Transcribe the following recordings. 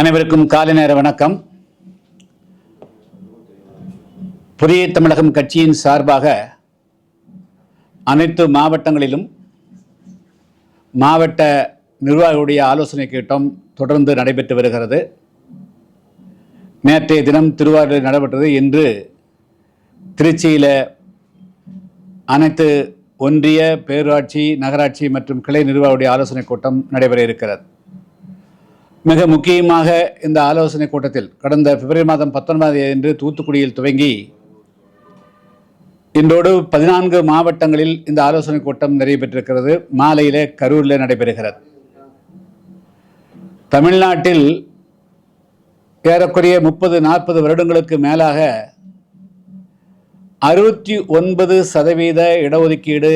அனைவருக்கும் காலை நேர வணக்கம். புதிய தமிழகம் கட்சியின் சார்பாக அனைத்து மாவட்டங்களிலும் மாவட்ட நிர்வாகிகளுடைய ஆலோசனை கூட்டம் தொடர்ந்து நடைபெற்று வருகிறது. நேற்றைய தினம் திருவாரூரில் நடைபெற்றது. இன்று திருச்சியில் அனைத்து ஒன்றிய பேரூராட்சி நகராட்சி மற்றும் கிளை நிர்வாகிகளுடைய ஆலோசனை கூட்டம் நடைபெற இருக்கிறது. மிக முக்கியமாக இந்த ஆலோசனை கூட்டத்தில் கடந்த பிப்ரவரி மாதம் பத்தொன்பதாம் தேதி தூத்துக்குடியில் துவங்கி இன்றோடு பதினான்கு மாவட்டங்களில் இந்த ஆலோசனை கூட்டம் நிறைவேற்றிருக்கிறது மாலையிலே கரூரில் நடைபெறுகிறது. தமிழ்நாட்டில் ஏறக்குறைய முப்பது நாற்பது வருடங்களுக்கு மேலாக அறுபத்தி ஒன்பது சதவீத இடஒதுக்கீடு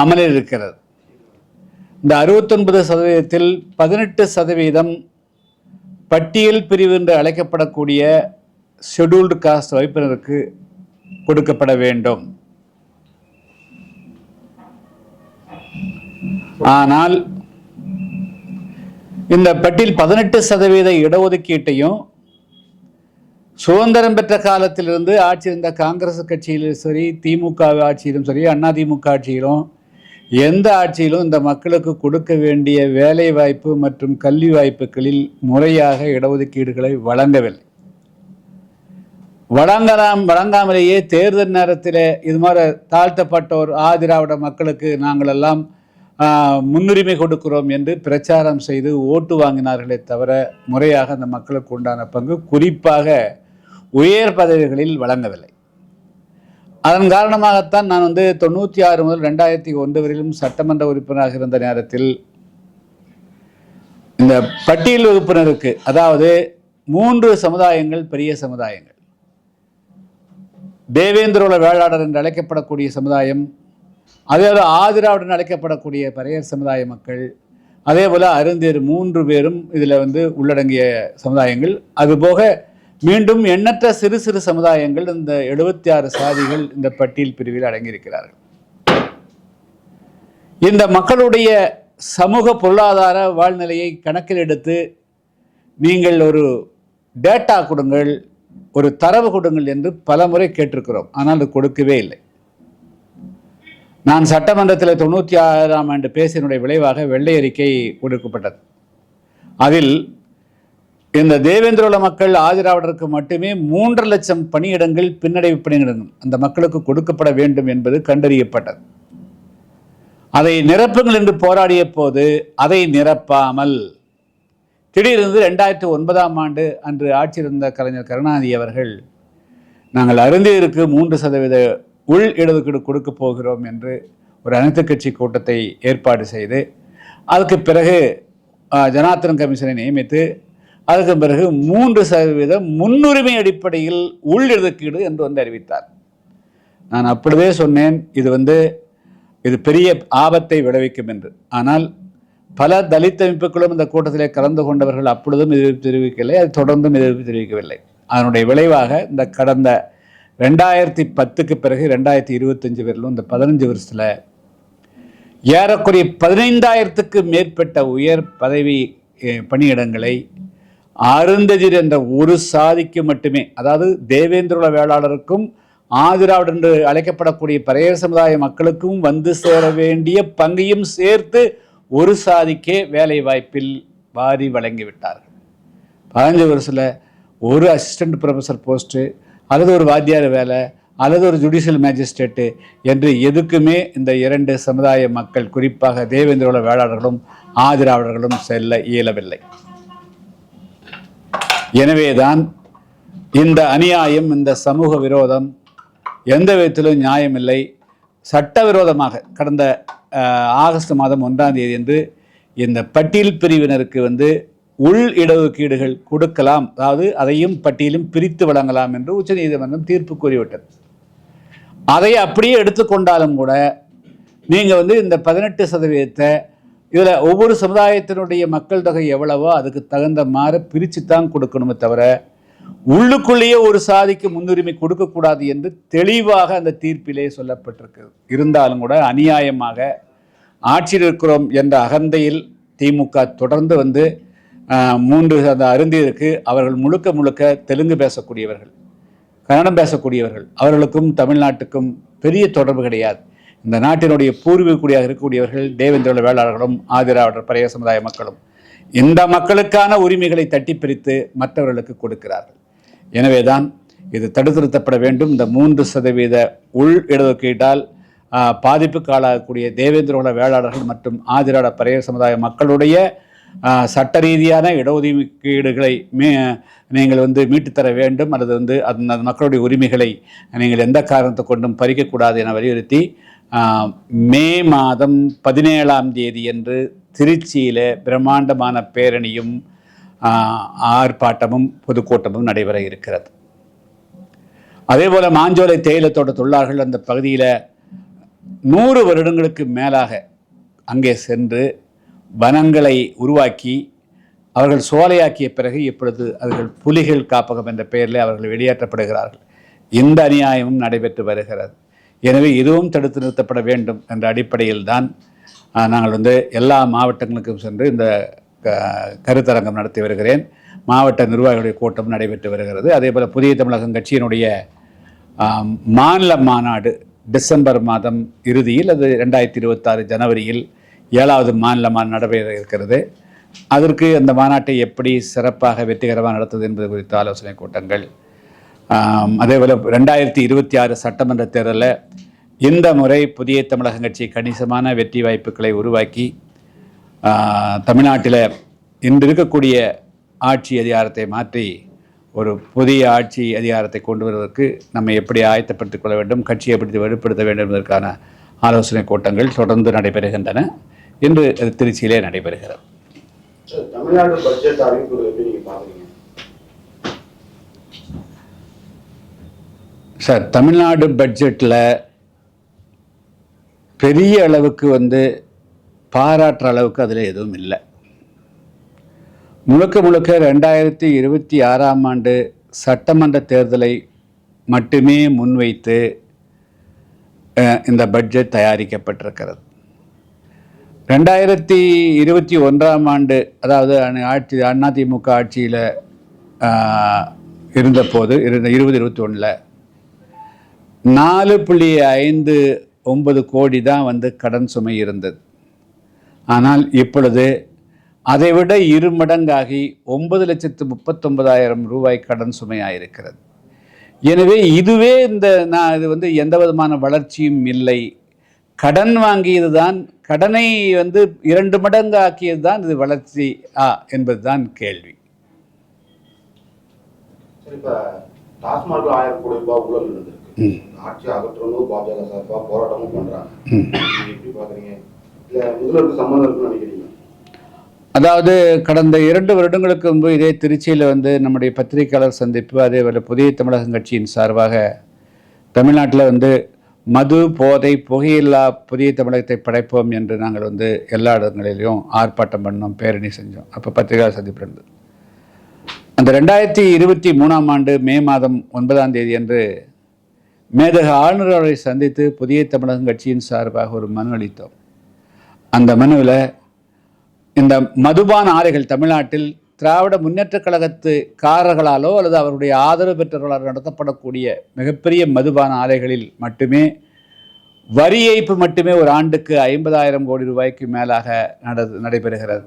அமலில் இருக்கிறது. இந்த அறுபத்தொன்பது சதவீதத்தில் பதினெட்டு சதவீதம் பட்டியல் பிரிவு என்று அழைக்கப்படக்கூடிய ஷெட்யூல்டு காஸ்ட் வகுப்பினருக்கு கொடுக்கப்பட வேண்டும். ஆனால் இந்த பட்டியல் பதினெட்டு சதவீத இடஒதுக்கீட்டையும் சுதந்திரம் பெற்ற காலத்திலிருந்து ஆட்சி இருந்த காங்கிரஸ் கட்சியிலும் சரி திமுக ஆட்சியிலும் சரி அண்ணா திமுக ஆட்சியிலும் எந்த ஆட்சியிலும் இந்த மக்களுக்கு கொடுக்க வேண்டிய வேலை வாய்ப்பு மற்றும் கல்வி வாய்ப்புகளில் முறையாக இடஒதுக்கீடுகளை வழங்கவில்லை. வழங்கலாம் வழங்காமலேயே தேர்தல் நேரத்தில் இது மாதிரி தாழ்த்தப்பட்டோர் ஆதிராவிட மக்களுக்கு நாங்கள் எல்லாம் முன்னுரிமை கொடுக்கிறோம் என்று பிரச்சாரம் செய்து ஓட்டு வாங்கினார்களே தவிர முறையாக அந்த மக்களுக்கு உண்டான பங்கு குறிப்பாக உயர் பதவிகளில் வழங்கவில்லை. அதன் காரணமாகத்தான் நான் வந்து தொண்ணூற்றி ஆறு முதல் ரெண்டாயிரத்தி ஒன்று வரையிலும் சட்டமன்ற உறுப்பினராக இருந்த நேரத்தில் இந்த பட்டியல் வகுப்பினருக்கு அதாவது மூன்று சமுதாயங்கள் பெரிய சமுதாயங்கள் தேவேந்திரோல வேளாளர் என்று அழைக்கப்படக்கூடிய சமுதாயம் அதே போல ஆதிராவுடன் என்று அழைக்கப்படக்கூடிய பறையர் சமுதாய மக்கள் அதே போல அருந்தியர் மூன்று பேரும் இதில் வந்து உள்ளடங்கிய சமுதாயங்கள். அதுபோக மீண்டும் எண்ணற்ற சிறு சிறு சமுதாயங்கள் இந்த எழுபத்தி ஆறு சாதிகள் இந்த பட்டியல் பிரிவில் அடங்கியிருக்கிறார்கள். இந்த மக்களுடைய சமூக பொருளாதார வாழ்நிலையை கணக்கில் எடுத்து நீங்கள் ஒரு டேட்டா கொடுங்கள் ஒரு தரவு கொடுங்கள் என்று பலமுறை கேட்டிருக்கிறோம். ஆனால் அது கொடுக்கவே இல்லை. நான் சட்டமன்றத்தில் தொண்ணூற்றி ஆறாம் ஆண்டு பேசினுடைய விளைவாக வெள்ளை அறிக்கை கொடுக்கப்பட்டது அதில் இந்த தேவேந்திரோல மக்கள் ஆதிராவிடருக்கு மட்டுமே மூன்று லட்சம் பணியிடங்கள் பின்னடைவு பணியிடங்கள் அந்த மக்களுக்கு கொடுக்கப்பட வேண்டும் என்பது கண்டறியப்பட்டது. அதை நிரப்புங்கள் என்று போராடிய போது அதை நிரப்பாமல் திடீரென்று ரெண்டாயிரத்தி ஒன்பதாம் ஆண்டு அன்று ஆட்சியிருந்த கலைஞர் கருணாநிதி அவர்கள் நாங்கள் அருந்தியருக்கு மூன்று சதவீத உள் இடஒதுக்கீடு கொடுக்க போகிறோம் என்று ஒரு அனைத்து கட்சி கூட்டத்தை ஏற்பாடு செய்து அதுக்கு பிறகு ஆஹ், ஜனார்த்தன் கமிஷனை நியமித்து அதுக்கு பிறகு மூன்று சதவீதம் முன்னுரிமை அடிப்படையில் உள் என்று வந்து அறிவித்தார். நான் அப்படியே சொன்னேன் இது வந்து இது பெரிய ஆபத்தை விளைவிக்கும் என்று. ஆனால் பல தலித் அமைப்புகளும் இந்த கூட்டத்திலே கலந்து கொண்டவர்கள் அப்பொழுதும் எதிர்ப்பு தெரிவிக்கவில்லை அது தொடர்ந்தும் எதிர்ப்பு தெரிவிக்கவில்லை. அதனுடைய விளைவாக இந்த கடந்த ரெண்டாயிரத்தி பத்துக்கு பிறகு ரெண்டாயிரத்தி இருபத்தஞ்சு வரையிலும் இந்த பதினஞ்சு வருஷத்தில் ஏறக்குறைய பதினைந்தாயிரத்துக்கு மேற்பட்ட உயர் பதவி பணியிடங்களை அருந்ததிர் என்ற ஒரு சாதிக்கு மட்டுமே அதாவது தேவேந்திரோல வேளாளருக்கும் ஆதிராவிட என்று அழைக்கப்படக்கூடிய பறையர் சமுதாய மக்களுக்கும் வந்து சேர வேண்டிய பங்கையும் சேர்த்து ஒரு சாதிக்கே வேலை வாய்ப்பில் வாரி வழங்கிவிட்டார்கள் பதினஞ்சு வருஷத்தில் ஒரு அசிஸ்டன்ட் ப்ரொஃபஸர் போஸ்ட்டு அல்லது ஒரு வாத்தியார் வேலை அல்லது ஒரு ஜுடிஷியல் மேஜிஸ்ட்ரேட்டு என்று எதுக்குமே இந்த இரண்டு சமுதாய மக்கள் குறிப்பாக தேவேந்திரோட வேளாளர்களும் ஆதிராவிடர்களும் செல்ல இயலவில்லை. எனவேதான் இந்த அநியாயம் இந்த சமூக விரோதம் எந்த விதத்திலும் நியாயமில்லை. சட்டவிரோதமாக கடந்த ஆகஸ்ட் மாதம் ஒன்றாம் தேதி என்று இந்த பட்டியல் பிரிவினருக்கு வந்து உள் இடஒதுக்கீடுகள் கொடுக்கலாம். அதாவது அதையும் பட்டியலும் பிரித்து வழங்கலாம் என்று உச்சநீதிமன்றம் தீர்ப்பு கூறிவிட்டது. அதை அப்படியே எடுத்துக்கொண்டாலும் கூட நீங்கள் வந்து இந்த பதினெட்டு சதவீதத்தை இதில் ஒவ்வொரு சமுதாயத்தினுடைய மக்கள் தொகை எவ்வளவோ அதுக்கு தகுந்த மாதிரி பிரித்து தான் கொடுக்கணுமே தவிர உள்ளுக்குள்ளேயே ஒரு சாதிக்கு முன்னுரிமை கொடுக்கக்கூடாது என்று தெளிவாக அந்த தீர்ப்பிலே சொல்லப்பட்டிருக்கு. இருந்தாலும் கூட அநியாயமாக ஆட்சியில் இருக்கிறோம் என்ற அகந்தையில் திமுக தொடர்ந்து வந்து மூன்று அந்த அருந்தியருக்கு அவர்கள் முழுக்க முழுக்க தெலுங்கு பேசக்கூடியவர்கள் கன்னடம் பேசக்கூடியவர்கள் அவர்களுக்கும் தமிழ்நாட்டுக்கும் பெரிய தொடர்பு கிடையாது. இந்த நாட்டினுடைய பூர்வீக இருக்கக்கூடியவர்கள் தேவேந்திரோட வேளாளர்களும் ஆதிராவிடர் பழைய சமுதாய மக்களும் இந்த மக்களுக்கான உரிமைகளை தட்டி பிரித்து மற்றவர்களுக்கு கொடுக்கிறார்கள். எனவேதான் இது தடுத்து நிறுத்தப்பட வேண்டும். இந்த மூன்று சதவீத உள் இடஒதுக்கீட்டால் பாதிப்புக்கு ஆளாகக்கூடிய தேவேந்திரோட வேளாளர்கள் மற்றும் ஆதிராட பழைய சமுதாய மக்களுடைய சட்ட ரீதியான இடஒதுக்கீடுகளை மீ நீங்கள் வந்து மீட்டுத்தர வேண்டும். அல்லது வந்து அந்த மக்களுடைய உரிமைகளை நீங்கள் எந்த காரணத்தை கொண்டும் பறிக்கக்கூடாது என வலியுறுத்தி மே மாதம் பதினேழாம் தேதி என்று திருச்சியில் பிரம்மாண்டமான பேரணியும் ஆர்ப்பாட்டமும் பொதுக்கூட்டமும் நடைபெற இருக்கிறது. அதேபோல் மாஞ்சோலை தேயிலத்தோட தொழிலாளர்கள் அந்த பகுதியில் நூறு வருடங்களுக்கு மேலாக அங்கே சென்று வனங்களை உருவாக்கி அவர்கள் சோலையாக்கிய பிறகு இப்பொழுது அவர்கள் புலிகள் காப்பகம் என்ற பெயரில் அவர்கள் வெளியேற்றப்படுகிறார்கள். இந்த அநியாயமும் நடைபெற்று வருகிறது. எனவே இதுவும் தடுத்து நிறுத்தப்பட வேண்டும் என்ற அடிப்படையில் தான் நாங்கள் வந்து எல்லா மாவட்டங்களுக்கும் சென்று இந்த க- கருத்தரங்கம் நடத்தி வருகிறேன். மாவட்ட நிர்வாகிகளுடைய கூட்டம் நடைபெற்று வருகிறது. அதே போல் புதிய தமிழகம் கட்சியினுடைய மாநில மாநாடு டிசம்பர் மாதம் இறுதியில் அது ரெண்டாயிரத்தி இருபத்தாறு ஜனவரியில் ஏழாவது மாநில மாநாடு நடைபெற இருக்கிறது. அதற்கு அந்த மாநாட்டை எப்படி சிறப்பாக வெற்றிகரமாக நடத்துவது என்பது குறித்த ஆலோசனை கூட்டங்கள் அதே போல் ரெண்டாயிரத்தி இருபத்தி ஆறு சட்டமன்ற தேர்தலில் இந்த முறை புதிய தமிழகம் கட்சி கணிசமான வெற்றி வாய்ப்புகளை உருவாக்கி தமிழ்நாட்டில் இன்று இருக்கக்கூடிய ஆட்சி அதிகாரத்தை மாற்றி ஒரு புதிய ஆட்சி அதிகாரத்தை கொண்டு வருவதற்கு நம்ம எப்படி ஆயத்தப்படுத்திக் கொள்ள வேண்டும் கட்சியை எப்படி வெளிப்படுத்த வேண்டும் என்பதற்கான ஆலோசனை கூட்டங்கள் தொடர்ந்து நடைபெறுகின்றன. இன்று திருச்சியிலே நடைபெறுகிறது. தமிழ்நாடு பட்ஜெட் அறிவிப்பு எப்படி நீங்க பாக்குறீங்க சார் தமிழ்நாடு பட்ஜெட்டில் பெரிய அளவுக்கு வந்து பாராட்டுற அளவுக்கு அதில் எதுவும் இல்லை. முழுக்க முழுக்க ரெண்டாயிரத்தி இருபத்தி ஆறாம் ஆண்டு சட்டமன்ற தேர்தலை மட்டுமே முன்வைத்து இந்த பட்ஜெட் தயாரிக்கப்பட்டிருக்கிறது. ரெண்டாயிரத்தி இருபத்தி ஒன்றாம் ஆண்டு அதாவது ஆட்சி அதிமுக ஆட்சியில் இருந்தபோது இருந்த இருபது இருபத்தி ஒன்றில் நாலு புள்ளி ஐந்து ஒன்பது கோடி தான் வந்து கடன் சுமை இருந்தது. ஆனால் இப்பொழுது அதைவிட இரு மடங்காகி ஒன்பது லட்சத்து முப்பத்தொன்பதாயிரம் ரூபாய் கடன் சுமையாயிருக்கிறது. எனவே இதுவே இந்த நான் இது வந்து எந்த விதமான வளர்ச்சியும் இல்லை. கடன் வாங்கியது தான் கடனை வந்து இரண்டு மடங்கு ஆக்கியது தான் இது வளர்ச்சி ஆ என்பதுதான் கேள்வி. டாஸ்மாக ஆயிரம் கோடி ரூபாய் ஊழல் இருந்திருக்கு ஆட்சி அகற்றணும் பாஜக சார்பா போராட்டமும் பண்றாங்க. நீங்க எப்படி பாக்குறீங்க? இல்ல முதல்வருக்கு சம்மந்தம் இருக்குன்னு நினைக்கிறீங்க அதாவது கடந்த இரண்டு வருடங்களுக்கு முன்பு இதே திருச்சியில் வந்து நம்முடைய பத்திரிகையாளர் சந்திப்பு அதே போல் புதிய தமிழகம் கட்சியின் சார்பாக தமிழ்நாட்டில் வந்து மது போதை புகையில்லா புதிய தமிழகத்தை படைப்போம் என்று நாங்கள் வந்து எல்லா இடங்களிலையும் ஆர்ப்பாட்டம் பண்ணோம் பேரணி செஞ்சோம். அப்போ பத்திரிகையாளர் சந்திப்பு இருந்தது அந்த ரெண்டாயிரத்தி இருபத்தி மூணாம் ஆண்டு மே மாதம் ஒன்பதாம் தேதி அன்று மேதக ஆளுநர் அவரை சந்தித்து புதிய தமிழகம் கட்சியின் சார்பாக ஒரு மனு அளித்தோம். அந்த மனுவில் இந்த மதுபான ஆலைகள் தமிழ்நாட்டில் திராவிட முன்னேற்றக் கழகத்து காரர்களாலோ அல்லது அவருடைய ஆதரவு பெற்றவர்களால் நடத்தப்படக்கூடிய மிகப்பெரிய மதுபான ஆலைகளில் மட்டுமே வரி ஏய்ப்பு மட்டுமே ஒரு ஆண்டுக்கு ஐம்பதாயிரம் கோடி ரூபாய்க்கு மேலாக நட நடைபெறுகிறது.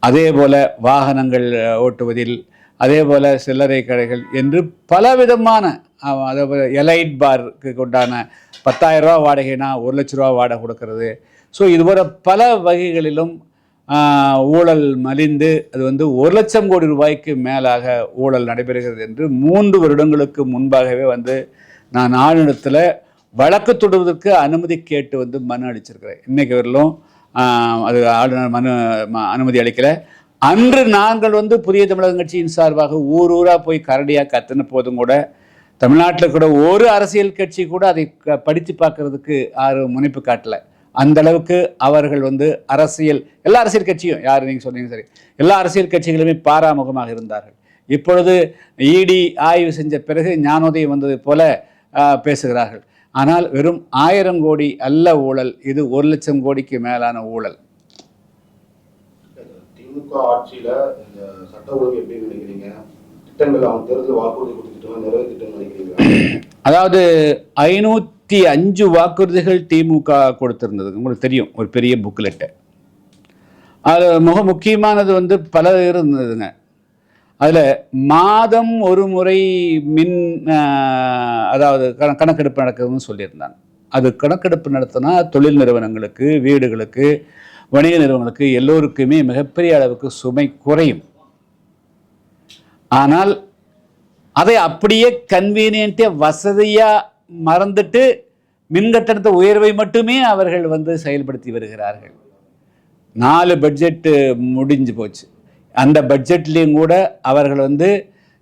அதே போல் வாகனங்கள் ஓட்டுவதில் அதே போல் சில்லறை கடைகள் என்று பலவிதமான அதே எலைட் பாருக்கு உண்டான பத்தாயிரம் ரூபா வாடகைனா ஒரு லட்ச ரூபா வாடகை கொடுக்கறது. ஸோ இதுபோல பல வகைகளிலும் ஊழல் மலிந்து அது வந்து ஒரு லட்சம் கோடி ரூபாய்க்கு மேலாக ஊழல் நடைபெறுகிறது என்று மூன்று வருடங்களுக்கு முன்பாகவே வந்து நான் ஆளுநத்தில் வழக்கு தொடுவதற்கு அனுமதி கேட்டு வந்து மனு அளிச்சிருக்கிறேன். இன்றைக்கு வரலும் அது ஆளுநர் மனு அனுமதி அளிக்கலை. அன்று நாங்கள் வந்து புதிய தமிழகம் கட்சியின் சார்பாக ஊர் ஊராக போய் கரடியாக கத்துன போதும் கூட தமிழ்நாட்டில் கூட ஒரு அரசியல் கட்சி கூட அதை படித்து பார்க்கறதுக்கு யாரும் முனைப்பு காட்டல. அந்த அளவுக்கு அவர்கள் வந்து அரசியல் எல்லா அரசியல் கட்சியும் யார் நீங்கள் சொன்னீங்க சரி எல்லா அரசியல் கட்சிகளுமே பாராமுகமாக இருந்தார்கள். இப்பொழுது இடி ஆய்வு செஞ்ச பிறகு ஞானோதயம் வந்தது போல பேசுகிறார்கள். ஆனால் வெறும் ஆயிரம் கோடி அல்ல ஊழல் இது ஒரு லட்சம் கோடிக்கு மேலான ஊழல். திமுக ஆட்சியில் இந்த சட்ட ஒழுங்கு எப்படி நினைக்கிறீங்க? திட்டங்கள் அவங்க தேர்தல் வாக்குறுதி கொடுத்துட்டு நிறைவேற்றிட்டு நினைக்கிறீங்களா அதாவது ஐநூற்றி அஞ்சு வாக்குறுதிகள் திமுக கொடுத்திருந்தது உங்களுக்கு தெரியும் ஒரு பெரிய புக்லெட்டு அது மிக முக்கியமானது வந்து பல இருந்ததுங்க. அதில் மாதம் ஒரு முறை மின் அதாவது கண- கணக்கெடுப்பு நடக்குதுன்னு சொல்லியிருந்தாங்க. அது கணக்கெடுப்பு நடத்தினா தொழில் நிறுவனங்களுக்கு வீடுகளுக்கு வணிக நிறுவனங்களுக்கு எல்லோருக்குமே மிகப்பெரிய அளவுக்கு சுமை குறையும். ஆனால் அதை அப்படியே கன்வீனியன்ட்டே வசதியாக மறந்துட்டு மின்கட்டணத்தை உயர்வை மட்டுமே அவர்கள் வந்து செயல்படுத்தி வருகிறார்கள். நாலு பட்ஜெட்டு முடிஞ்சு போச்சு. அந்த பட்ஜெட்லேயும் கூட அவர்கள் வந்து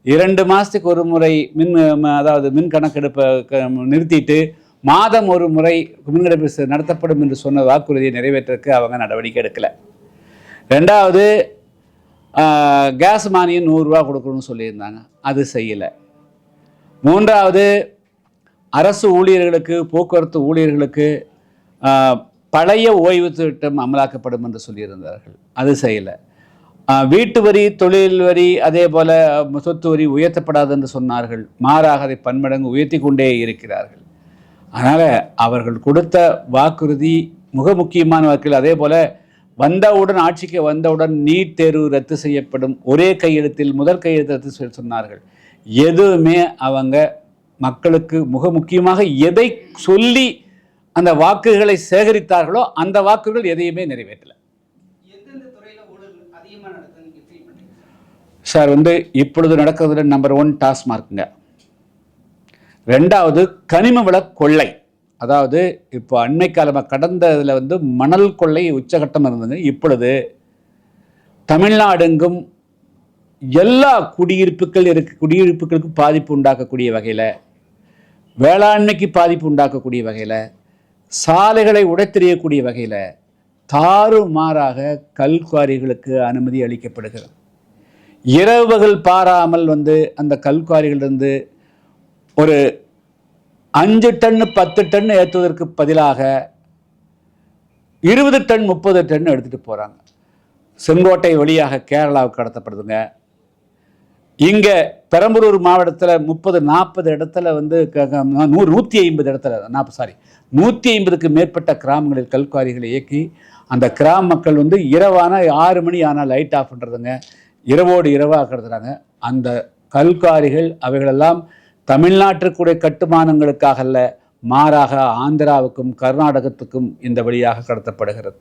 இரண்டு மாதத்துக்கு ஒரு முறை மின் அதாவது மின் கணக்கெடுப்பை க- நிறுத்திட்டு மாதம் ஒரு முறை மின் நடத்தப்படும் என்று சொன்ன வாக்குறுதியை நிறைவேற்றக்கு அவங்க நடவடிக்கை எடுக்கலை. ரெண்டாவது கேஸ் மானியம் நூறுரூவா கொடுக்கணும்னு சொல்லியிருந்தாங்க. அது செய்யலை. மூன்றாவது அரசு ஊழியர்களுக்கு போக்குவரத்து ஊழியர்களுக்கு பழைய ஓய்வு திட்டம் அமலாக்கப்படும் என்று சொல்லியிருந்தார்கள். அது செய்யலை. வீட்டு வரி தொழில் வரி அதே போல் சொத்து வரி உயர்த்தப்படாது என்று சொன்னார்கள். மாறாக அதை பன்மடங்கு உயர்த்தி கொண்டே இருக்கிறார்கள். அதனால் அவர்கள் கொடுத்த வாக்குறுதி மிக முக்கியமான வாக்கில் அதே போல் வந்தவுடன் ஆட்சிக்கு வந்தவுடன் நீட் தேர்வு ரத்து செய்யப்படும். ஒரே கையெழுத்தில் முதல் கையெழுத்து ரத்து செய்ய சொன்னார்கள். எதுவுமே அவங்க மக்களுக்கு மிக முக்கியமாக எதை சொல்லி அந்த வாக்குகளை சேகரித்தார்களோ அந்த வாக்குகள் எதையுமே நிறைவேற்றல. சார் வந்து இப்பொழுது நடக்கிறதுல நம்பர் ஒன் டாஸ்மார்க்குங்க ரெண்டாவது கனிம வள கொள்ளை. அதாவது இப்போ அண்மை காலமாக கடந்த இதில் வந்து மணல் கொள்ளை உச்சகட்டம் இருந்தது. இப்பொழுது தமிழ்நாடெங்கும் எல்லா குடியிருப்புகள் இருக்க குடியிருப்புகளுக்கும் பாதிப்பு உண்டாக்கக்கூடிய வகையில் வேளாண்மைக்கு பாதிப்பு உண்டாக்கக்கூடிய வகையில் சாலைகளை உடைத்தெறியக்கூடிய வகையில் தாறுமாறாக கல்குவாரிகளுக்கு அனுமதி அளிக்கப்படுகிறது. இரவுகள் பாராமல் வந்து அந்த கல்குவாரிகளிலிருந்து ஒரு அஞ்சு டன்னு பத்து டன் ஏற்றுவதற்கு பதிலாக இருபது டன் முப்பது டன் எடுத்துகிட்டு போகிறாங்க செங்கோட்டை வழியாக கேரளாவுக்கு கடத்தப்படுதுங்க. இங்கே பெரம்பலூர் மாவட்டத்தில் முப்பது நாற்பது இடத்துல வந்து க- நூறு நூற்றி ஐம்பது இடத்துல நாற்பது சாரி நூற்றி ஐம்பதுக்கு மேற்பட்ட கிராமங்களில் கல்குவாரிகளை இயக்கி அந்த கிராம மக்கள் வந்து இரவான ஆறு மணி ஆனால் லைட் ஆஃப் பண்ணுறதுங்க இரவோடு இரவாக கடத்துறாங்க. அந்த கல்குவாரிகள் அவைகளெல்லாம் தமிழ்நாட்டிற்குடைய கட்டுமானங்களுக்காக அல்ல மாறாக ஆந்திராவுக்கும் கர்நாடகத்துக்கும் இந்த வழியாக கடத்தப்படுகிறது.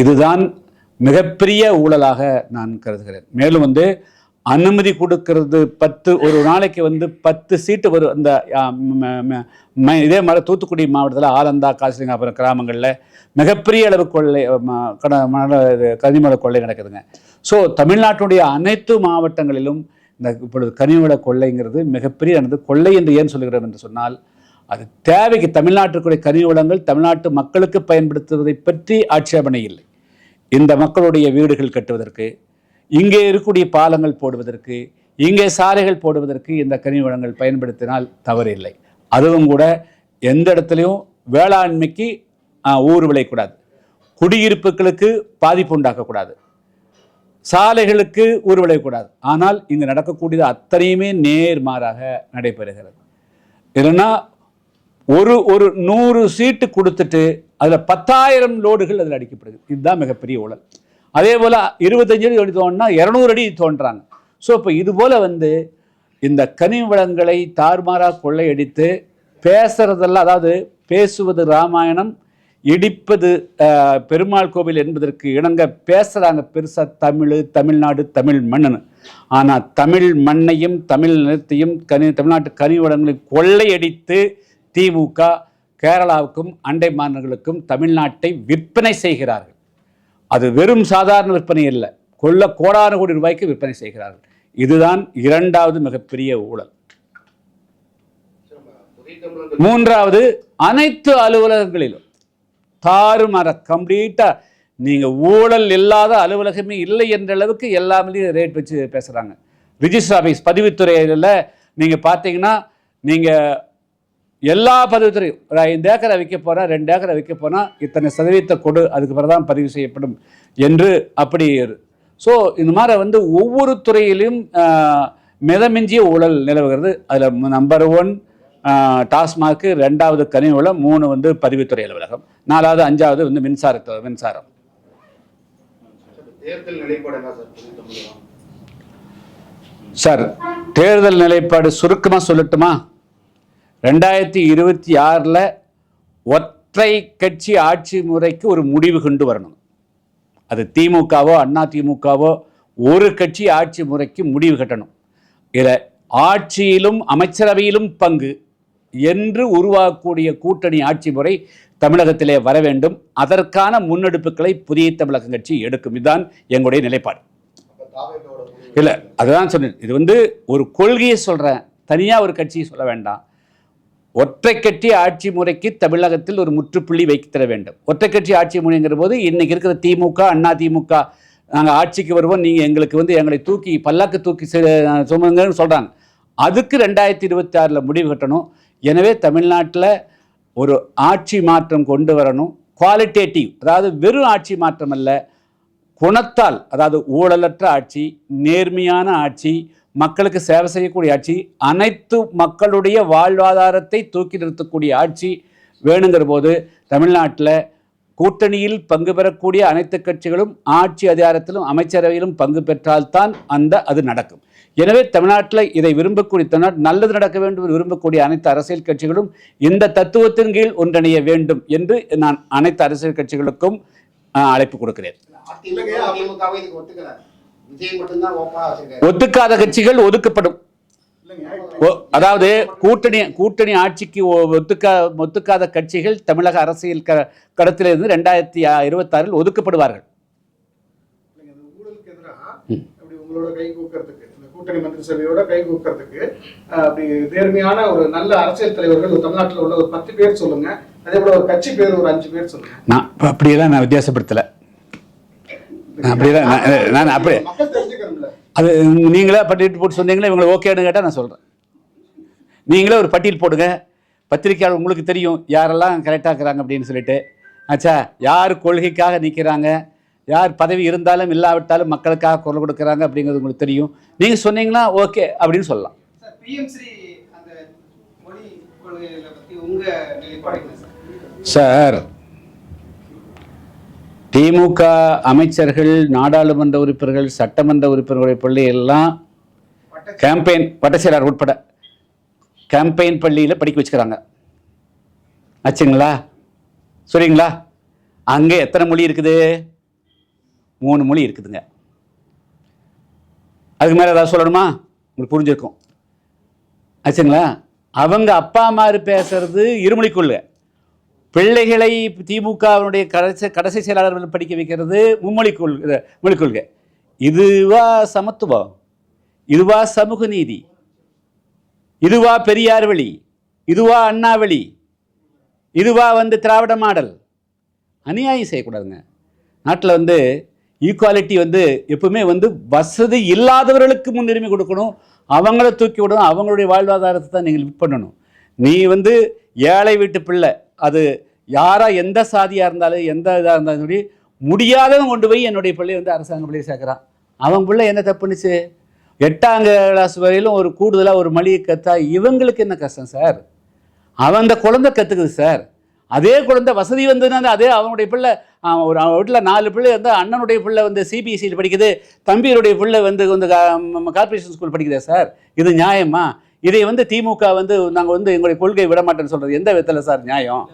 இதுதான் மிகப்பெரிய ஊழலாக நான் கருதுகிறேன். மேலும் வந்து அனுமதி கொடுக்கிறது பத்து ஒரு நாளைக்கு வந்து பத்து சீட்டு வரும். அந்த இதே மாதிரி தூத்துக்குடி மாவட்டத்தில் ஆலந்தா காசிலிங்காபுரம் கிராமங்களில் மிகப்பெரிய அளவு கொள்ளை கட கனிமல கொள்ளை நடக்குதுங்க. ஸோ தமிழ்நாட்டுடைய அனைத்து மாவட்டங்களிலும் இந்த இப்பொழுது கனிவள கொள்ளைங்கிறது மிகப்பெரிய நடந்து கொள்ளை என்று ஏன் சொல்கிறோம் என்று சொன்னால் அது தேவைக்கு தமிழ்நாட்டிற்குரிய கனிம வளங்கள் தமிழ்நாட்டு மக்களுக்கு பயன்படுத்துவதை பற்றி ஆட்சேபனை இல்லை. இந்த மக்களுடைய வீடுகள் கட்டுவதற்கு இங்கே இருக்கக்கூடிய பாலங்கள் போடுவதற்கு இங்கே சாலைகள் போடுவதற்கு இந்த கனிம வளங்கள் பயன்படுத்தினால் தவறில்லை. அதுவும் கூட எந்த இடத்துலையும் வேளாண்மைக்கு ஊர் விளையக்கூடாது குடியிருப்புகளுக்கு பாதிப்பு உண்டாக்கக்கூடாது. சாலைகளுக்கு ஊறு ஆனால் இங்கு நடக்கக்கூடியது அத்தனையுமே நேர்மாறாக நடைபெறுகிறது. இல்லைன்னா ஒரு ஒரு நூறு சீட்டு கொடுத்துட்டு அதில் பத்தாயிரம் லோடுகள் அதில் அடிக்கப்படுது. இதுதான் மிகப்பெரிய ஊழல். அதே போல் இருபத்தஞ்சு அடி தோணுன்னா இரநூறு அடி தோன்றாங்க. ஸோ இப்போ இது போல் வந்து இந்த கனிம வளங்களை தார்மாராக கொள்ளையடித்து பேசுறதெல்லாம் அதாவது பேசுவது ராமாயணம் இடிப்பது பெருமாள் கோவில் என்பதற்கு இணங்க பேசுகிறாங்க பெருசாக தமிழ் தமிழ்நாடு தமிழ் மண்ணுன்னு ஆனால் தமிழ் மண்ணையும் தமிழ் நிலத்தையும் கனி தமிழ்நாட்டு கனிவளங்களை கொள்ளையடித்து திமுக கேரளாவுக்கும் அண்டை மாநிலங்களுக்கும் தமிழ்நாட்டை விற்பனை செய்கிறார்கள். அது வெறும் சாதாரண விற்பனை இல்லை கொள்ள கோடான கோடி ரூபாய்க்கு விற்பனை செய்கிறார்கள். இதுதான் இரண்டாவது மிகப்பெரிய ஊழல். மூன்றாவது அனைத்து அலுவலகங்களிலும் தாறுமாற கம்ப்ளீட்டாக நீங்கள் ஊழல் இல்லாத அலுவலகமே இல்லை என்ற அளவுக்கு எல்லாமே ரேட் வச்சு பேசுகிறாங்க ரிஜிஸ்டர் ஆஃபீஸ் பதிவுத்துறையில் நீங்கள் பார்த்தீங்கன்னா நீங்கள் எல்லா பதிவுத்துறையும் ஒரு ஐந்து ஏக்கரை விற்க போனால் ரெண்டு ஏக்கரை விற்க போனால் இத்தனை சதவீதத்தை கொடு அதுக்கு பிறகு தான் பதிவு செய்யப்படும் என்று அப்படி ஸோ இந்த மாதிரி வந்து ஒவ்வொரு துறையிலும் மிதமிஞ்சிய ஊழல் நிலவுகிறது. அதில் நம்பர் ஒன் டாஸ்மார்க்கு ரெண்டாவது கனிவுல மூணு வந்து பதிவுத்துறை அலுவலகம். நாலாவது அஞ்சாவது வந்து மின்சாரத்து மின்சாரம். சார்? தேர்தல் நிலைப்பாடு சுருக்கமாக சொல்லட்டுமா? ரெண்டாயிரத்தி இருபத்தி ஆறில் ஒற்றை கட்சி ஆட்சி முறைக்கு ஒரு முடிவு கொண்டு வரணும். அது திமுகவோ அண்ணா திமுகவோ ஒரு கட்சி ஆட்சி முறைக்கு முடிவு கட்டணும். இதில் ஆட்சியிலும் அமைச்சரவையிலும் பங்கு. என்று உருவாகக்கூடிய கூட்டணி ஆட்சி முறை தமிழகத்திலே வர வேண்டும். அதற்கான முன்னெடுப்புகளை புதிய தமிழக கட்சி எடுக்கும். இதுதான் எங்களுடைய நிலைப்பாடு. இல்லை அதுதான் சொன்னேன். இது வந்து ஒரு கொள்கையை சொல்கிறேன் தனியாக ஒரு கட்சியை சொல்ல வேண்டாம். ஒற்றை கட்சி ஆட்சி முறைக்கு தமிழகத்தில் ஒரு முற்றுப்புள்ளி வைத்தர வேண்டும். ஒற்றை கட்சி ஆட்சி முறைங்கிற போது இன்னைக்கு இருக்கிற திமுக அண்ணா திமுக நாங்கள் ஆட்சிக்கு வருவோம். நீங்கள் எங்களுக்கு வந்து எங்களை தூக்கி பல்லாக்கு தூக்கி சுமங்கன்னு சொல்கிறாங்க அதுக்கு ரெண்டாயிரத்தி இருபத்தி ஆறில் முடிவு கட்டணும். எனவே தமிழ்நாட்டில் ஒரு ஆட்சி மாற்றம் கொண்டு வரணும். குவாலிட்டேட்டிவ் அதாவது வெறும் ஆட்சி மாற்றம் அல்ல குணத்தால் அதாவது ஊழலற்ற ஆட்சி நேர்மையான ஆட்சி மக்களுக்கு சேவை செய்யக்கூடிய ஆட்சி அனைத்து மக்களுடைய வாழ்வாதாரத்தை தூக்கி நிறுத்தக்கூடிய ஆட்சி வேணுங்கிற போது தமிழ்நாட்டில் கூட்டணியில் பங்கு பெறக்கூடிய அனைத்து கட்சிகளும் ஆட்சி அதிகாரத்திலும் அமைச்சரவையிலும் பங்கு பெற்றால்தான் அந்த அது நடக்கும். எனவே தமிழ்நாட்டில் இதை விரும்பக்கூடிய தமிழ்நாடு நல்லது நடக்க வேண்டும் என்று விரும்பக்கூடிய அனைத்து அரசியல் கட்சிகளும் இந்த தத்துவத்தின் கீழ் ஒன்றிணைய வேண்டும் என்று நான் அனைத்து அரசியல் கட்சிகளுக்கும் அழைப்பு கொடுக்கிறேன். ஒத்துக்காத கட்சிகள் ஒதுக்கப்படும். அதாவது கூட்டணி கூட்டணி ஆட்சிக்கு ஒத்துக்கா ஒத்துக்காத கட்சிகள் தமிழக அரசியல் க கடத்திலிருந்து ரெண்டாயிரத்தி இருபத்தாறில் ஒதுக்கப்படுவார்கள். கூட்டணி மந்திரி சபையோட கை கூக்கிறதுக்கு அஹ், அப்படி நேர்மையான ஒரு நல்ல அரசியல் தலைவர்கள் தமிழ்நாட்டுல உள்ள ஒரு பத்து பேர் சொல்லுங்க. அதே போல ஒரு கட்சி பேர் ஒரு அஞ்சு பேர் சொல்லுங்க. நான் அப்படியெல்லாம் நான் வித்தியாசப்படுத்தலை. நான் அப்படியெல்லாம் நான் நான் அப்படி அது நீங்களே பட்டியல் போட்டு சொன்னீங்களே இவங்களை ஓகேன்னு கேட்டால் நான் சொல்கிறேன் நீங்களே ஒரு பட்டியல் போடுங்க. பத்திரிக்கையாளர் உங்களுக்கு தெரியும் யாரெல்லாம் கரெக்டாக இருக்கிறாங்க அப்படின்னு சொல்லிட்டு. ஆச்சா யார் கொள்கைக்காக நிற்கிறாங்க யார் பதவி இருந்தாலும் இல்லாவிட்டாலும் மக்களுக்காக குரல் கொடுக்குறாங்க அப்படிங்கிறது உங்களுக்கு தெரியும். நீங்கள் சொன்னீங்கன்னா ஓகே அப்படின்னு சொல்லலாம். சார் பிஎம் ஸ்ரீ அந்த மொழி கொள்கைகளை பத்தி உங்க நிலைப்பாடு என்ன சார் சார் திமுக அமைச்சர்கள் நாடாளுமன்ற உறுப்பினர்கள் சட்டமன்ற உறுப்பினர்களுடைய பிள்ளை எல்லாம் கேம்பெயின் வட்டச்செயலாளர் உட்பட கேம்பெயின் பள்ளியில் படிக்க வச்சுக்கிறாங்க. ஆச்சுங்களா? சரிங்களா? அங்கே எத்தனை மொழி இருக்குது? மூணு மொழி இருக்குதுங்க. அதுக்கு மேலே ஏதாவது சொல்லணுமா? உங்களுக்கு புரிஞ்சிருக்கும். ஆச்சுங்களா? அவங்க அப்பா அம்மா பேசுறது இருமொழிக்குள்ளே. பிள்ளைகளை திமுகவினுடைய கடைசி கடைசி செயலாளர்கள் படிக்க வைக்கிறது மும்மொழி கொள்கை மொழி கொள்கை. இதுவா சமத்துவம் இதுவா சமூக நீதி இதுவா பெரியார் வழி இதுவா அண்ணா வழி இதுவா வந்து திராவிட மாடல். அநியாயம் செய்யக்கூடாதுங்க. நாட்டில் வந்து ஈக்குவாலிட்டி வந்து எப்பவுமே வந்து வசதி இல்லாதவர்களுக்கு முன்னுரிமை கொடுக்கணும். அவங்கள தூக்கி விடணும். அவங்களுடைய வாழ்வாதாரத்தை தான் நீங்கள் பண்ணணும். நீ வந்து ஏழை வீட்டு பிள்ளை அது யாராக எந்த சாதியாக இருந்தாலும் எந்த இதாக இருந்தாலும் சொல்லி முடியாதவன் கொண்டு போய் என்னுடைய பிள்ளை வந்து அரசாங்க பிள்ளையை சேர்க்குறான். அவன் பிள்ளை என்ன தப்புனுச்சு எட்டாம் கிளாஸ் வரையிலும் ஒரு கூடுதலாக ஒரு மளிகை கத்தா இவங்களுக்கு என்ன கஷ்டம் சார்? அவன் அந்த குழந்தை கற்றுக்குது சார். அதே குழந்தை வசதி வந்ததுனால அதே அவனுடைய பிள்ளை அவன் ஒரு அவன் வீட்டில் நாலு பிள்ளை வந்து அண்ணனுடைய பிள்ளை வந்து சிபிஎஸ்சியில் படிக்குது தம்பியுடைய பிள்ளை வந்து வந்து கார்பரேஷன் ஸ்கூல் படிக்குதா சார்? இது நியாயமா? இதை வந்து திமுக வந்து நாங்கள் வந்து எங்களுடைய கொள்கை விட மாட்டேன்னு சொல்கிறது எந்த விதத்தில் சார் நியாயம்?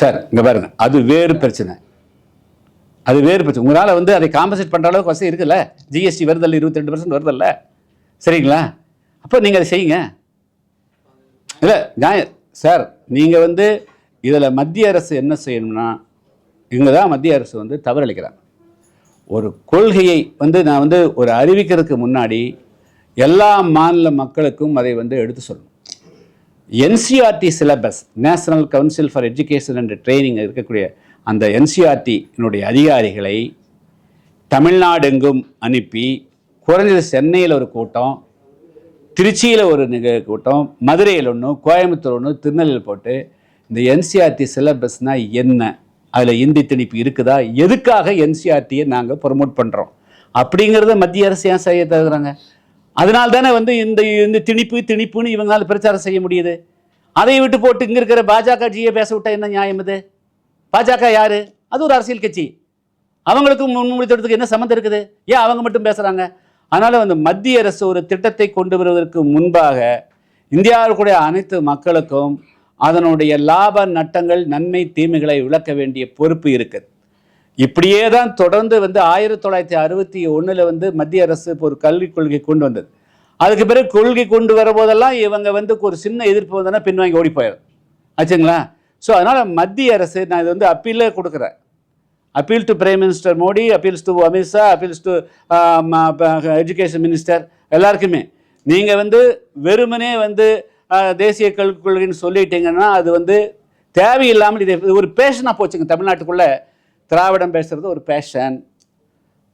சார் இங்கே பாருங்க. அது வேறு பிரச்சனை. அது வேறு பிரச்சனை. உங்களால் வந்து அதை காம்பன்சேட் பண்ணுற அளவுக்கு வசதி இருக்குல்ல? ஜிஎஸ்டி வருதல்ல இருபத்தி ரெண்டு பர்சன்ட் வருதல்ல சரிங்களா? அப்போ நீங்கள் அதை செய்யுங்க. இல்லை நியாயம். சார் நீங்கள் வந்து இதில் மத்திய அரசு என்ன செய்யணும்னா இங்கே தான் மத்திய அரசு வந்து தவறளிக்கிறாங்க. ஒரு கொள்கையை வந்து நான் வந்து ஒரு அறிவிக்கிறதுக்கு முன்னாடி எல்லா மாநில மக்களுக்கும் அதை வந்து எடுத்து சொல்லணும். NCERT syllabus national council for education and training இருக்கக்கூடிய அந்த என்சிஆர்டியினுடைய அதிகாரிகளை தமிழ்நாடு எங்கும் அனுப்பி குறைஞ்சது சென்னையில் ஒரு கூட்டம் திருச்சியில் ஒரு நிக கூட்டம் மதுரையில் ஒன்று கோயம்புத்தூர் ஒன்று திருநெல்வேலியில் போட்டு இந்த என்சிஆர்டி சிலபஸ்னால் என்ன? அதில் இந்தி திணிப்பு இருக்குதா? எதுக்காக என்சிஆர்டியை நாங்கள் ப்ரொமோட் பண்ணுறோம் அப்படிங்கிறத மத்திய அரசு ஏன் செய்ய தகுறாங்க அதனால தானே வந்து இந்த இந்த திணிப்பு திணிப்புன்னு இவங்களால பிரச்சாரம் செய்ய முடியுது. அதை விட்டு போட்டு இங்கே இருக்கிற பாஜக ஜியை பேச விட்டா என்ன நியாயம் இது? பாஜக யாரு? அது ஒரு அரசியல் கட்சி. அவங்களுக்கும் முன்மொழித்ததுக்கு என்ன சம்மந்தம் இருக்குது? ஏன் அவங்க மட்டும் பேசுகிறாங்க அதனால் வந்து மத்திய அரசு ஒரு திட்டத்தை கொண்டு வருவதற்கு முன்பாக இந்தியாவுடைய அனைத்து மக்களுக்கும் அதனுடைய லாப நட்டங்கள் நன்மை தீமைகளை விளக்க வேண்டிய பொறுப்பு இருக்குது. இப்படியே தான் தொடர்ந்து வந்து ஆயிரத்தி தொள்ளாயிரத்தி அறுபத்தி ஒன்றில் வந்து மத்திய அரசு ஒரு கல்விக் கொள்கை கொண்டு வந்தது. அதுக்கு பிறகு கொள்கை கொண்டு வரும்போதெல்லாம் இவங்க வந்து ஒரு சின்ன எதிர்ப்பு வந்தோன்னா பின்வாங்கி ஓடி போயிடும். ஆச்சுங்களா? ஸோ அதனால் மத்திய அரசு நான் இது வந்து அப்பீலே கொடுக்குறேன். Appeal to prime minister Modi appeals to Amit Shah appeals to education minister எல்லாருக்குமே. நீங்கள் வந்து வெறுமனே வந்து தேசிய கல்விக் கொள்கைன்னு சொல்லிட்டீங்கன்னா அது வந்து தேவையில்லாமல் இது ஒரு பேஷனாக போச்சுங்க தமிழ்நாட்டுக்குள்ளே. திராவிடம் பேசுகிறது ஒரு பேஷன்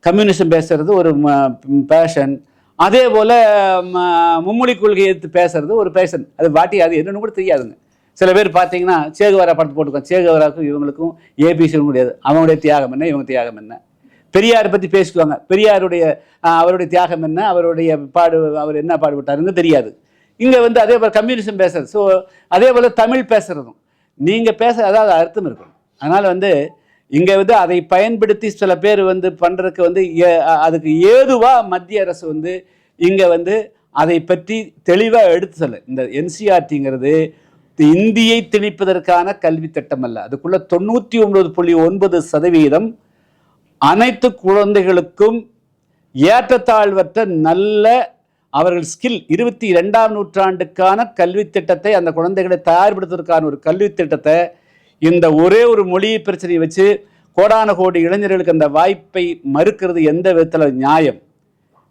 கம்யூனிசம் பேசுகிறது ஒரு பேஷன் அதே போல் மும்மொழி கொள்கையை எடுத்து பேசுறது ஒரு பேஷன் அது வாட்டி அது என்னன்னு கூட தெரியாதுங்க. சில பேர் பார்த்தீங்கன்னா சேகுவாரா படத்து போட்டுக்கோங்க சேகுவாராக்கும் இவங்களுக்கும் ஏபிசி முடியாது அவங்களுடைய தியாகம் என்ன இவங்க தியாகம் என்ன? பெரியார் பற்றி பேசிக்குவாங்க. பெரியாருடைய அவருடைய தியாகம் என்ன? அவருடைய பாடு அவர் என்ன பாடுபட்டாருன்னு தெரியாது. இங்கே வந்து அதே போல் கம்யூனிசம் பேசுறது. ஸோ அதே போல் தமிழ் பேசுகிறதும் நீங்கள் பேச அதாவது அர்த்தம் இருக்கணும். அதனால் வந்து இங்கே வந்து அதை பயன்படுத்தி சில பேர் வந்து பண்ணுறதுக்கு வந்து ஏ- அதுக்கு ஏதுவாக மத்திய அரசு வந்து இங்கே வந்து அதை பற்றி தெளிவாக எடுத்து சொல்ல. இந்த என்சிஆர்டிங்கிறது இந்தியை திணிப்பதற்கான கல்வி திட்டம் அல்ல. அதுக்குள்ள தொண்ணூற்றி ஒன்பது புள்ளி ஒன்பது சதவீதம் அனைத்து குழந்தைகளுக்கும் ஏற்றத்தாழ்வற்ற நல்ல அவர்கள் ஸ்கில் இருபத்தி இரண்டாம் நூற்றாண்டுக்கான கல்வி திட்டத்தை அந்த குழந்தைகளை தயார்படுத்துவதற்கான ஒரு கல்வி திட்டத்தை இந்த ஒரே ஒரு மொழி பிரச்சனையை வச்சு கோடான கோடி இளைஞர்களுக்கு அந்த வாய்ப்பை மறுக்கிறது எந்த விதத்தில் நியாயம்?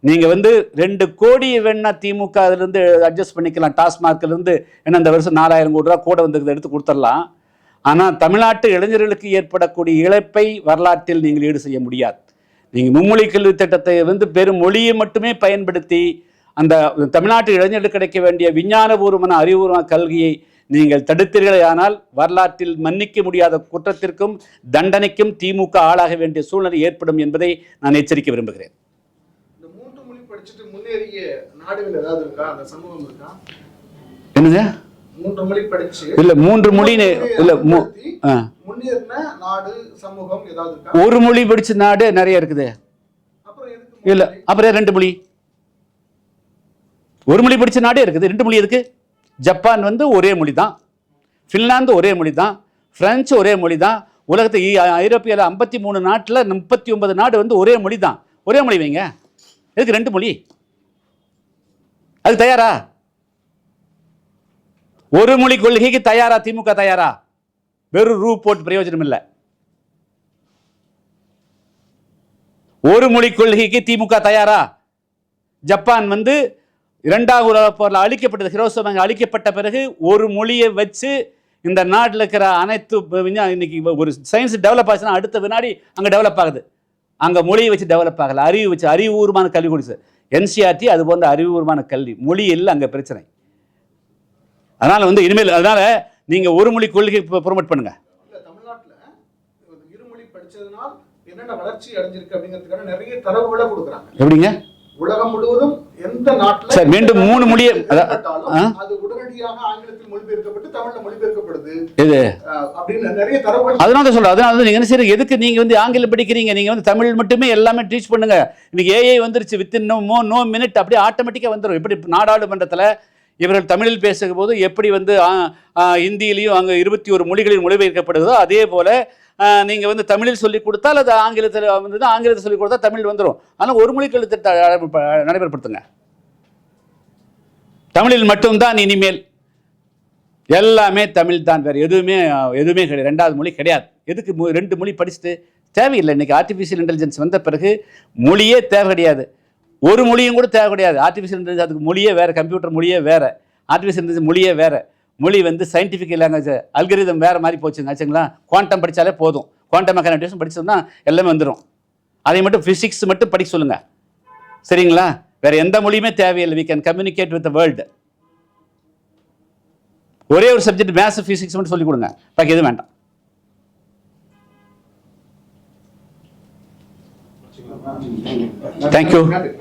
நீங்கள் வந்து ரெண்டு கோடி வேணா திமுக அதுலேருந்து அட்ஜஸ்ட் பண்ணிக்கலாம். டாஸ்மார்க்ல இருந்து என்ன இந்த வருஷம் நாலாயிரம் கோடி ரூபா கூட வந்து எடுத்து கொடுத்துடலாம். ஆனால் தமிழ்நாட்டு இளைஞர்களுக்கு ஏற்படக்கூடிய இழப்பை வரலாற்றில் நீங்கள் ஈடு செய்ய முடியாது. நீங்கள் மும்மொழி கல்வி திட்டத்தை வந்து பெரும் மொழியை மட்டுமே பயன்படுத்தி அந்த தமிழ்நாட்டு இளைஞர்களுக்கு கிடைக்க வேண்டிய விஞ்ஞானபூர்வமான அறிவுபூர்வமான கல்வியை நீங்கள் தடுத்தீர்களே ஆனால் வரலாற்றில் மன்னிக்க முடியாத குற்றத்திற்கும் தண்டனைக்கும் திமுக ஆளாக வேண்டிய சூழ்நிலை ஏற்படும் என்பதை நான் எச்சரிக்க விரும்புகிறேன். இந்த மூன்று மொழி படிச்சு இல்ல மூன்று மொழி இல்ல ஒரு மொழி படிச்ச நாடு நிறைய இருக்குது. இல்ல? அப்புறம் ரெண்டு மொழி? ஒரு மொழி படித்த நாடே இருக்குது. ரெண்டு மொழி இருக்கு ஜப்பான் வந்து ஒரே மொழி தான் ஃபின்லாந்து ஒரே மொழி தான் ஃப்ரெஞ்சு ஒரே மொழி தான் உலகத்து ஐரோப்பியாவில் ஐம்பத்தி மூணு நாட்டில் முப்பத்தி ஒன்பது நாடு வந்து ஒரே மொழி தான் ஒரே மொழி வைங்க. எதுக்கு ரெண்டு மொழி? அது தயாரா? ஒரு மொழி கொள்கைக்கு தயாரா? திமுக தயாரா? வெறும் ரூ போட்டு பிரயோஜனம் இல்லை. ஒரு மொழி கொள்கைக்கு திமுக தயாரா? ஜப்பான் வந்து இரண்டாவது உலகப் போரில் அழிக்கப்பட்டது ஹிரோசமாக அழிக்கப்பட்ட பிறகு ஒரு மொழியை வச்சு இந்த நாட்டில் இருக்கிற அனைத்து இன்னைக்கு ஒரு சயின்ஸ் டெவலப் ஆச்சுன்னா அடுத்த வினாடி அங்கே டெவலப் ஆகுது. அங்கே மொழியை வச்சு டெவலப் ஆகல. அறிவு வச்சு அறிவுபூர்வமான கல்வி கொடுத்து என்சிஆர்டி அது போன்ற அறிவுபூர்வமான கல்வி. மொழி இல்லை அங்கே பிரச்சனை. அதனால் வந்து இனிமேல் அதனால் நீங்கள் ஒரு மொழி கொள்கை ப்ரொமோட் பண்ணுங்க. இல்ல தமிழ்நாட்டுல இருமொழி படிச்சதுனால் என்னென்ன வளர்ச்சி அடைஞ்சிருக்கு அப்படிங்கிறதுக்கான நிறைய தரவுகளை கொடுக்குறாங்க. எப்படிங்க? உலகம் முழுவதும் எந்த நாட்டுல சரி, மீண்டும் மூணு மொழியை- அதா- உடனடியாக ஆங்கிலத்தில் மொழிபெயர்க்கப்பட்டு தமிழ்ல மொழிபெயர்க்கப்படுது. இது அப்படின்னு நிறைய தரவுகள் அதனால தான் சொல்றேன். அதனால தான் நீங்க என்ன செய்யறீங்க எதுக்கு நீங்க வந்து ஆங்கிலம் படிக்கிறீங்க? நீங்க வந்து தமிழ் மட்டுமே எல்லாமே டீச் பண்ணுங்க. இன்னைக்கு ஏஐ வந்துருச்சு with no mo no minute அப்படியே ஆட்டோமேட்டிக்காக வந்துடும் எப்படி நாடாளுமன்றத்தில் இவர்கள் தமிழில் பேசும்போது எப்படி வந்து ஹிந்தியிலையும் அங்கே இருபத்தி ஒரு மொழிகளில் மொழிபெயர்க்கப்படுதோ அதே போல நீங்கள் வந்து தமிழில் சொல்லி கொடுத்தால் அது ஆங்கிலத்தில் வந்து ஆங்கிலத்தில் சொல்லிக் கொடுத்தா தமிழ் வந்துடும் ஆனால் ஒரு மொழி கல்வி திட்ட நடைமுறைப்படுத்துங்க தமிழில் மட்டும்தான் இனிமேல். எல்லாமே தமிழ் தான் வேறு எதுவுமே எதுவுமே கிடையாது. ரெண்டாவது மொழி கிடையாது. எதுக்கு ரெண்டு மொழி படிச்சுட்டு தேவையில்லை. இன்றைக்கி ஆர்டிஃபிஷியல் இன்டெலிஜென்ஸ் வந்த பிறகு மொழியே தேவை கிடையாது. ஒரு மொழியும் கூட தேவை கிடையாது. ஆர்டிஃபிஷியல் இன்டெலிஜென்ஸ் அதுக்கு மொழியே வேறு கம்ப்யூட்டர் மொழியே வேறு. ஆர்டிஃபிஷியல் இன்டெலிஜென்ஸ் மொழியே வேறு. மொழி வந்து சயின்டிஃபிக் லாங்குவேஜ் அல்கரிதம் வேறு மாதிரி போச்சுங்க ஆச்சுங்களா குவாண்டம் படித்தாலே போதும். குவாண்டம் மெக்கானிக்ஸ் படித்தோம்னா எல்லாமே வந்துடும் அதை மட்டும் ஃபிசிக்ஸ் மட்டும் படிக்க சொல்லுங்க. சரிங்களா? வேற எந்த மொழியுமே தேவையில்லை. We can communicate with the world ஒரே ஒரு சப்ஜெக்ட் மேத்ஸ் ஃபிசிக்ஸ் மட்டும் சொல்லிக் கொடுங்க. பாக்கி எதுவும் வேண்டாம். தேங்க்யூ நன்றி.